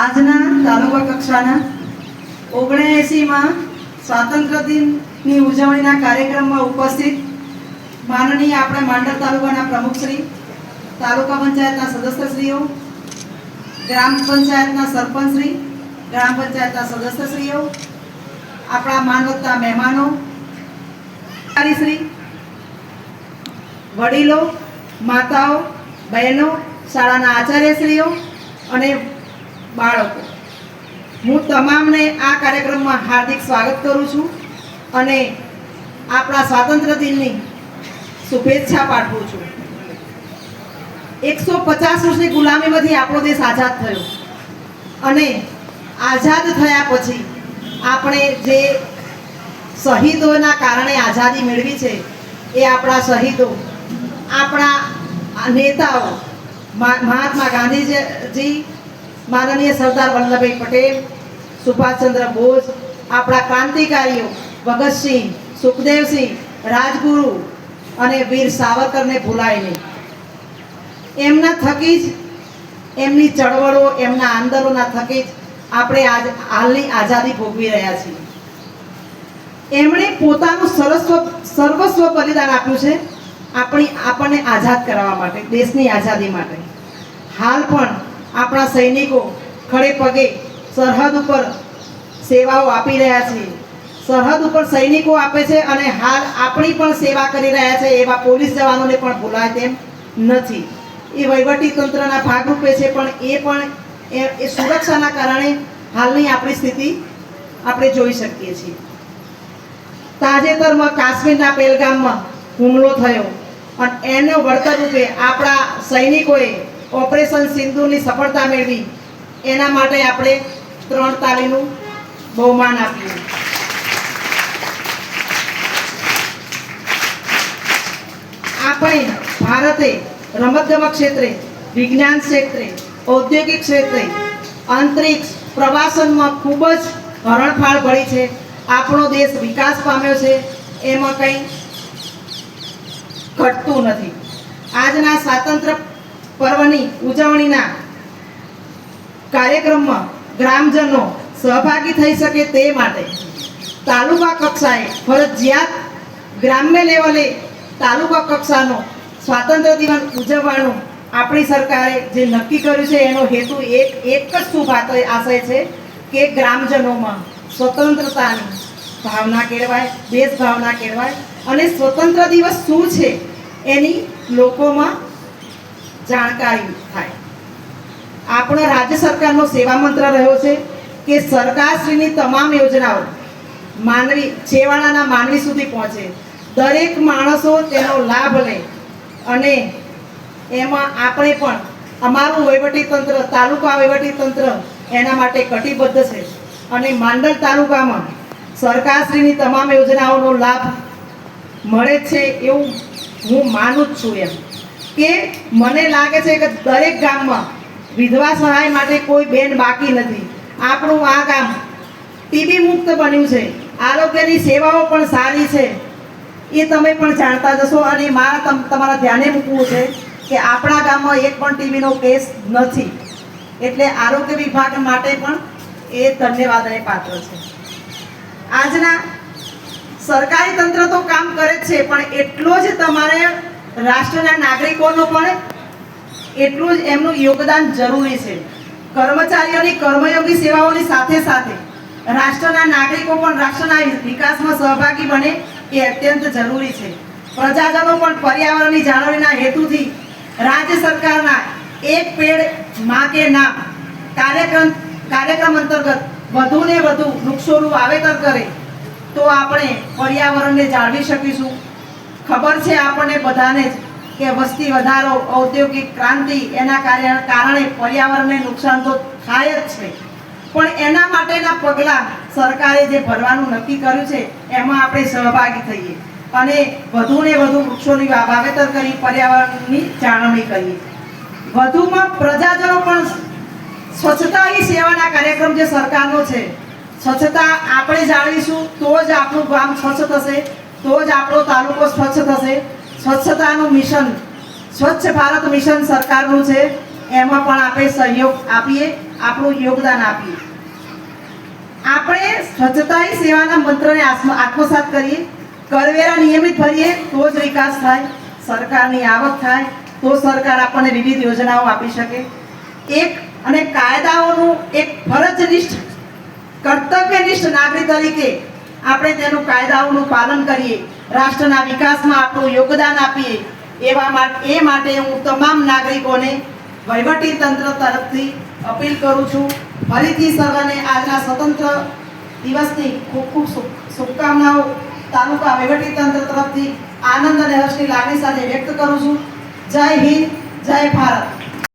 આજના તાલુકા કક્ષાના ઓગણએંસીમાં સ્વાતંત્ર્ય દિનની ઉજવણીના કાર્યક્રમમાં ઉપસ્થિત માનનીય આપણા માંડર તાલુકાના પ્રમુખશ્રી તાલુકા પંચાયતના સદસ્યશ્રીઓ, ગ્રામ પંચાયતના સરપંચશ્રી ગ્રામ પંચાયતના સદસ્યશ્રીઓ, આપણા માનવતા મહેમાનો શ્રી, વડીલો, માતાઓ, બહેનો, શાળાના આચાર્યશ્રીઓ અને બાળકો. હું તમામને આ કાર્યક્રમમાં હાર્દિક સ્વાગત કરું છું અને આપણા સ્વાતંત્ર્ય દિનની શુભેચ્છા પાઠવું છું. એકસો પચાસ વર્ષની ગુલામીમાંથી આપણો દેશ આઝાદ થયો અને આઝાદ થયા પછી આપણે જે શહીદોના કારણે આઝાદી મેળવી છે એ આપણા શહીદો, આપણા નેતાઓ, મહાત્મા ગાંધીજી માનનીય સરદાર વલ્લભભાઈ પટેલ, સુભાષચંદ્ર બોઝ, આપણા ક્રાંતિકારીઓ ભગતસિંહ, સુખદેવસિંહ, રાજગુરુ અને વીર સાવરકરને ભૂલાય નહીં એમના થકી જ, એમની ચળવળો, એમના આંદોલનના થકી જ આપણે આજ હાલની આઝાદી ભોગવી રહ્યા છીએ. એમણે પોતાનું સરસ્વ, સર્વસ્વ બલિદાન આપ્યું છે આપણી, આપણને આઝાદ કરવા માટે, દેશની આઝાદી માટે. હાલ પણ આપણા સૈનિકો ખડે પગે સરહદ ઉપર સેવાઓ આપી રહ્યા છે. સરહદ ઉપર સૈનિકો આપે છે અને હાલ આપણી પણ સેવા કરી રહ્યા છે. એવા પોલીસ જવાનોને પણ ભૂલાય તેમ નથી. એ વહીવટી તંત્રના ભાગરૂપે છે, પણ એ પણ એ- સુરક્ષાના કારણે હાલની આપણી સ્થિતિ આપણે જોઈ શકીએ છીએ. તાજેતરમાં કાશ્મીરના પહેલગામમાં હુમલો થયો. અને એનો વળતર રૂપે આપણા સૈનિકોએ ઓપરેશન સિંધુની સફળતા મેળવી. એના માટે આપણે ત્રણ તાલીનું બહુમાન આપ્યું. આપણે ભારતે રમતગમત ક્ષેત્રે, વિજ્ઞાન ક્ષેત્રે, ઔદ્યોગિક ક્ષેત્રે, અંતરિક્ષ પ્રવાસનમાં ખૂબ જ હરણફાળ ભરી છે. આપણો દેશ વિકાસ પામ્યો છે. એમાં કંઈ ઘટતું નથી. આજના સ્વાતંત્ર્ય પર્વની ઉજવણીના કાર્યક્રમમાં ગ્રામજનો સહભાગી થઈ શકે તે માટે તાલુકા કક્ષાએ ફરજિયાત ગ્રામ્ય લેવલે તાલુકા કક્ષાનો સ્વાતંત્ર્ય દિવસ ઉજવવાનું આપણી સરકારે જે નક્કી કર્યું છે એનો હેતુ એક એક જ શુભ આશય છે કે ગ્રામજનોમાં સ્વતંત્રતાની ભાવના કેળવાય દેશ ભાવના કેળવાય અને સ્વતંત્ર દિવસ શું છે એની લોકોમાં જાણકારી થાય. આપણો રાજ્ય સરકારનો સેવા મંત્ર રહ્યો છે કે સરકારશ્રીની તમામ યોજનાઓ માનવી છેવાડાના માનવી સુધી પહોંચે. દરેક માણસો તેનો લાભ લે અને એમાં આપણે પણ અમારું વહીવટી તંત્ર, તાલુકા વહીવટી તંત્ર એના માટે કટિબદ્ધ છે. અને માંડલ તાલુકામાં સરકારશ્રીની તમામ યોજનાઓનો લાભ મળે છે એવું હું માનું જ છું એમ. કે મને લાગે છે કે દરેક ગામમાં વિધવા સહાય માટે કોઈ બેન બાકી નથી. આપણું આ ગામ ટીબી મુક્ત બન્યું છે. આરોગ્યની સેવાઓ પણ સારી છે. એ તમે પણ જાણતા જશો અને મારા તમ, તમારા ધ્યાને મૂકવું છે કે આપણા ગામમાં એક પણ ટીબીનો કેસ નથી. એટલે આરોગ્ય વિભાગ માટે પણ એ ધન્યવાદને પાત્ર છે. આજના સરકારી તંત્ર તો કામ કરે છે, પણ એટલો જ તમારે રાષ્ટ્રના નાગરિકોનું પણ એટલું જ એમનું યોગદાન જરૂરી છે. કર્મચારીઓની કર્મયોગી સેવાઓની સાથે સાથે રાષ્ટ્રના નાગરિકો પણ રાષ્ટ્રના વિકાસમાં સહભાગી બને એ અત્યંત જરૂરી છે. પ્રજાજનો પણ પર્યાવરણની જાળવણીના હેતુથી રાજ્ય સરકારના એક પેડમાં કે નામ કાર્યક્રમ કાર્યક્રમ અંતર્ગત વધુને વધુ વૃક્ષોનું વાવેતર કરે તો આપણે પર્યાવરણને જાળવી શકીશું. ખબર છે આપણને બધાને જ કે વસ્તી વધારો, ઔદ્યોગિક ક્રાંતિ એના કારણે પર્યાવરણને નુકસાન તો થાય જ છે. પણ એના માટેના પગલાં સરકારે જે ભરવાનું નક્કી કર્યું છે, એમાં આપણે સહભાગી થઈએ. અને વધુને વધુ વૃક્ષોની વાવેતર કરી, પર્યાવરણની જાળવણી કરીએ. વધુમાં પ્રજાજનો પણ સ્વચ્છતા સેવાના કાર્યક્રમ જે સરકારનો છે, સ્વચ્છતા આપણે જાળવીશું તો જ આપણું ગામ સ્વચ્છ થશે, તો જ આપણો તાલુકો સ્વચ્છ થશે. સ્વચ્છતાનું મિશન, સ્વચ્છ ભારત મિશન સરકારનું છે, એમાં પણ આપણે સહયોગ આપીએ, આપણું યોગદાન આપીએ. આપણે સ્વચ્છતા સેવાના મંત્રને આત્મ- આત્મસાત કરીએ, કરવેરા નિયમિત ભરીએ, તો જ વિકાસ થાય, સરકારની આવક થાય, તો સરકાર આપણને વિવિધ યોજનાઓ આપી શકે. એક, અને કાયદાઓનું એક ફરજનિષ્ઠ, કર્તવ્યનિષ્ઠ નાગરિક તરીકે આપણે તેનું કાયદાઓનું પાલન કરીએ, રાષ્ટ્રના વિકાસમાં આપણું યોગદાન આપીએ, એવા એ માટે હું તમામ નાગરિકોને વહીવટી તંત્ર તરફથી અપીલ કરું છું. ફરીથી સર્વને આજના સ્વતંત્ર દિવસની ખૂબ ખૂબ શુભકામનાઓ તાલુકા વહીવટી તંત્ર તરફથી આનંદ અને હર્ષની લાગણી સાથે વ્યક્ત કરું છું. જય હિન્દ, જય ભારત.